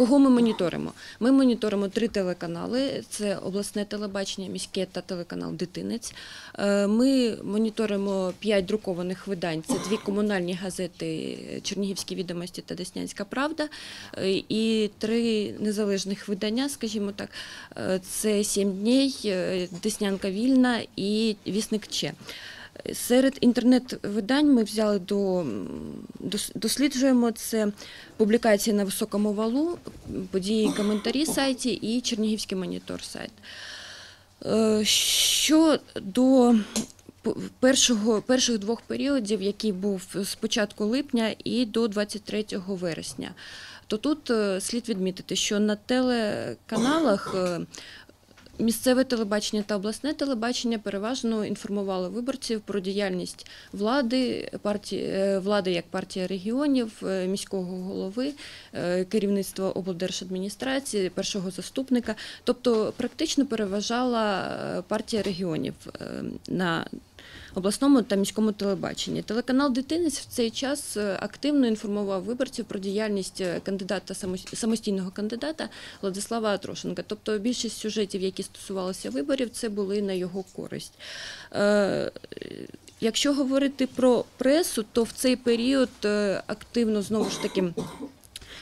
кого ми моніторимо? Ми моніторимо три телеканали: це обласне телебачення, міське та телеканал Дитинець. Е, Ми моніторимо п'ять друкованих видань. Це дві комунальні газети Чернігівські відомості та Деснянська Правда, е, і три незалежних видання, скажімо так. Е, Це «Сім е, Деснянка Вільна і Вісник Че. Серед інтернет-видань ми взяли до досліджуємо це публікації на високому валу, події, коментарі сайті і Чернігівський монітор сайт. Е, Що до першого, перших двох періодів, який був з початку липня і до 23 вересня, то тут е, слід відмітити, що на телеканалах е, Місцеве телебачення та обласне телебачення переважно інформували виборців про діяльність влади, партії, е, влади як партія регіонів, е, міського голови, е, керівництва облдержадміністрації, першого заступника. Тобто практично переважала партія регіонів на обласному та міському телебаченні. Телеканал Дитинець в цей час е, активно інформував виборців про діяльність е, кандидата самостійного кандидата Владислава Атрошенка. Тобто більшість сюжетів, які стосувалися виборів, це були на його користь. Е, Якщо говорити про пресу, то в цей період активно знову ж таки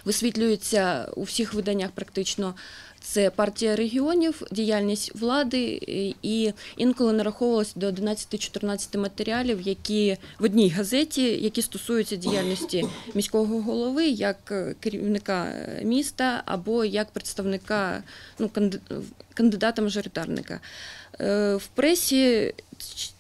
висвітлюється у всіх виданнях практично. Це партія регіонів, діяльність влади і інколи нараховувалося до 11-14 матеріалів, які в одній газеті, які стосуються діяльності міського голови як е, керівника е, міста або як представника ну, кандидата-мажоритарника. Е, В пресі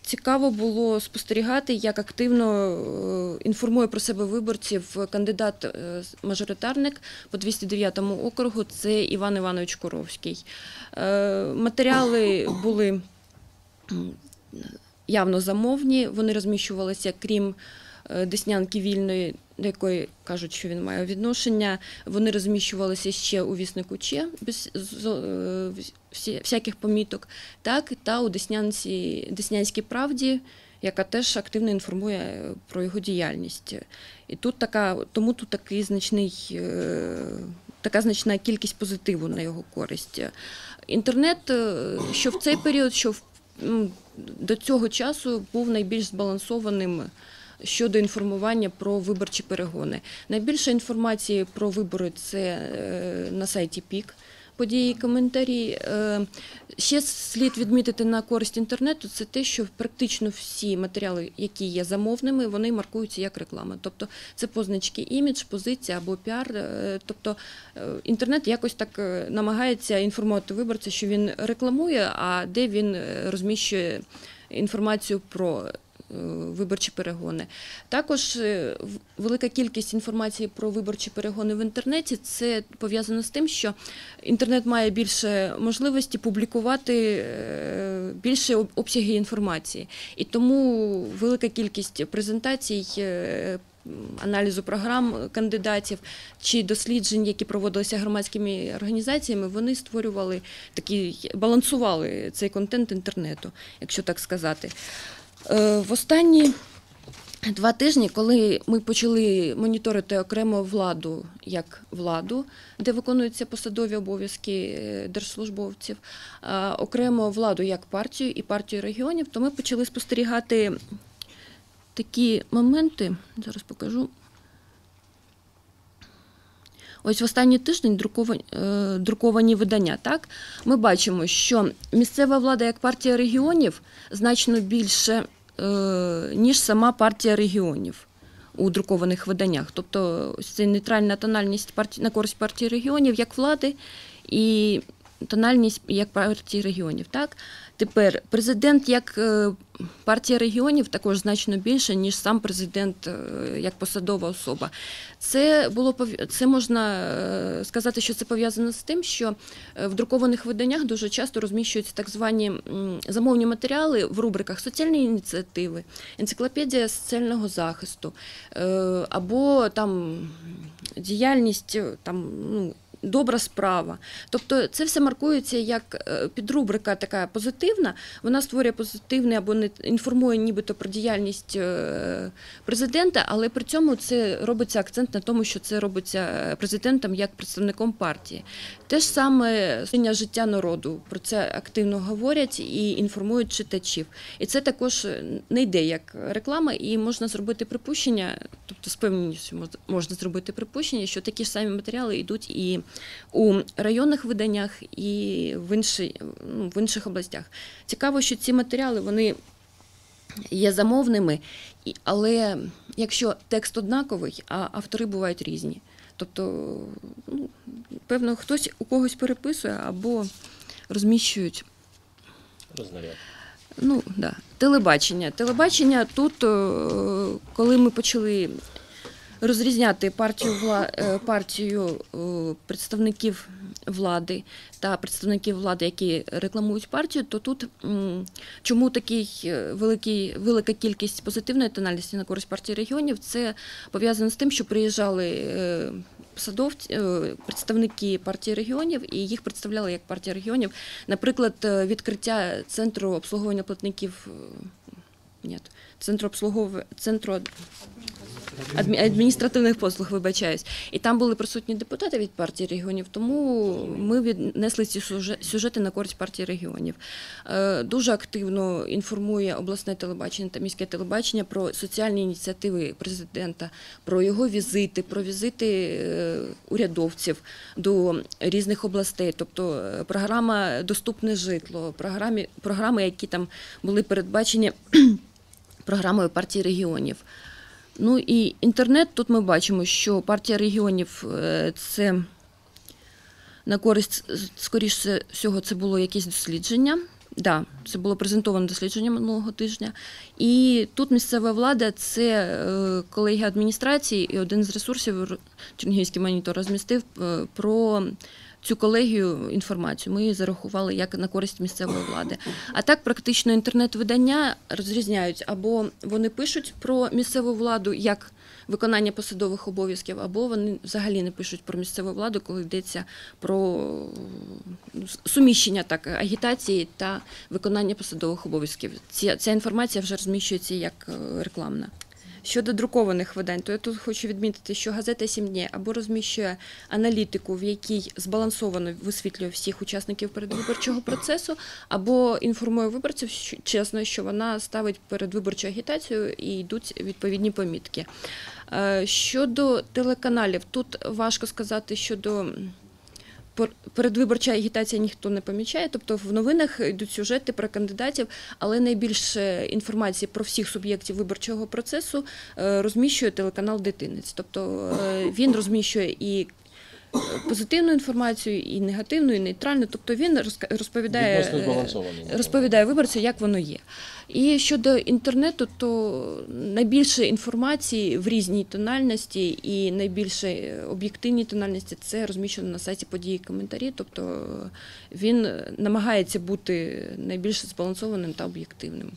цікаво було спостерігати, як активно е, інформує про себе виборців кандидат-мажоритарник по 209 округу. Це Іван Іванович Коровський. Е, Матеріали були явно замовні. Вони розміщувалися, крім е, Деснянки вільної, до якої кажуть, що він має відношення. Вони розміщувалися ще у віснику Че без е, всяких поміток, так та у Деснянці, Деснянській правді. Яка теж активно інформує е, про його діяльність, і тут така, тому тут такий значний, е, така значна кількість позитиву на його користь. Інтернет, е, що в цей період, що до цього часу був найбільш збалансованим щодо інформування про виборчі перегони. Найбільше інформації про вибори це е, на сайті ПІК. Події і коментарі. Е, Ще слід відмітити на користь інтернету, це те, що практично всі матеріали, які є замовними, вони маркуються як реклама. Тобто це позначки імідж, позиція або піар. Е, Тобто інтернет якось так намагається інформувати виборця, що він рекламує, а де він розміщує інформацію про виборчі перегони. Також е, велика кількість інформації про виборчі перегони в інтернеті це пов'язано з тим, що інтернет має більше можливості публікувати е, більше обсяги інформації. І тому велика кількість презентацій. е, Аналізу програм кандидатів чи досліджень, які проводилися громадськими організаціями, вони створювали такі, балансували цей контент інтернету, якщо так сказати. Е, В останні два тижні, коли ми почали моніторити окремо владу як владу, де виконуються посадові обов'язки е, держслужбовців, а окремо владу як партію і партію регіонів, то ми почали спостерігати такі моменти. Зараз покажу. Ось в останній тиждень е, друковані видання. Так ми бачимо, що місцева влада як партія регіонів значно більше, е, ніж сама партія регіонів у друкованих виданнях. Тобто ось це нейтральна тональність партії на користь партії регіонів як влади і тональність як партії регіонів. Так тепер президент як е, партія регіонів також значно більше, ніж сам президент е, як посадова особа. Це було це можна е, сказати, що це пов'язано з тим, що в друкованих виданнях дуже часто розміщуються так звані замовні матеріали в рубриках соціальні ініціативи, енциклопедія соціального захисту або там діяльність там ну. Добра справа. Тобто це все маркується як е, підрубрика така позитивна. Вона створює позитивний або не інформує нібито про діяльність е, президента, але при цьому це робиться акцент на тому, що це робиться е, президентом як представником партії. Те ж саме життя народу. Про це активно говорять і інформують читачів. І це також не йде як реклама, і можна зробити припущення, тобто з певністю можна зробити припущення, що такі ж самі матеріали йдуть і у районних виданнях, і в, інші, ну, в інших областях. Цікаво, що ці матеріали вони є замовними, але якщо текст однаковий, а автори бувають різні. Тобто, ну, певно, хтось у когось переписує або розміщують Рознаряд. Ну, да. Телебачення. Телебачення тут, е, коли ми почали розрізняти партію, е, партію е, представників влади та представників влади, які рекламують партію, то тут чому такий великий, велика кількість позитивної тональності на користь партії регіонів, це пов'язано з тим, що приїжджали посадовці, е, представники партії регіонів, і їх представляли як партія регіонів. Наприклад, е, відкриття центру обслуговування платників. е, Ні, центру обслуговування центру адмі- адміністративних послуг, вибачаюсь. І там були присутні депутати від партії регіонів, тому ми віднесли ці сюжети на користь партії регіонів. Е, Дуже активно інформує обласне телебачення та міське телебачення про соціальні ініціативи президента, про його візити, про візити е, урядовців до різних областей. Тобто е, програма Доступне житло, програми, програми, які там були передбачені програмою партії регіонів. Ну і інтернет, тут ми бачимо, що партія регіонів е, це на користь, скоріше всього, це було якесь дослідження. Да, це було презентовано дослідження минулого тижня. І тут місцева влада це е, колегія адміністрації, і один з ресурсів Чернігівський монітор розмістив е, про цю колегію інформацію. Ми її зарахували як на користь місцевої влади. А так, практично інтернет-видання розрізняють або вони пишуть про місцеву владу як виконання посадових обов'язків, або вони взагалі не пишуть про місцеву владу, коли йдеться про ну, суміщення так агітації та виконання посадових обов'язків. Ця, ця інформація вже розміщується як е, рекламна. Щодо друкованих видань, то я тут хочу відмітити, що газета «Сім днів» або розміщує аналітику, в якій збалансовано висвітлює всіх учасників передвиборчого процесу, або інформує виборців чесно, що вона ставить передвиборчу агітацію і йдуть відповідні помітки. Е, Щодо телеканалів, тут важко сказати щодо. Пер- Передвиборча агітація ніхто не помічає, тобто в новинах йдуть сюжети про кандидатів, але найбільше інформації про всіх суб'єктів виборчого процесу е, розміщує телеканал Дитинець. Тобто е, він розміщує і позитивну інформацію, і негативну, і нейтральну. Тобто він розповідає, е, розповідає виборцю, як воно є. І щодо інтернету, то найбільше інформації в різній тональності і найбільше об'єктивній тональності це розміщено на сайті події коментарі. Тобто він намагається бути найбільш збалансованим та об'єктивним.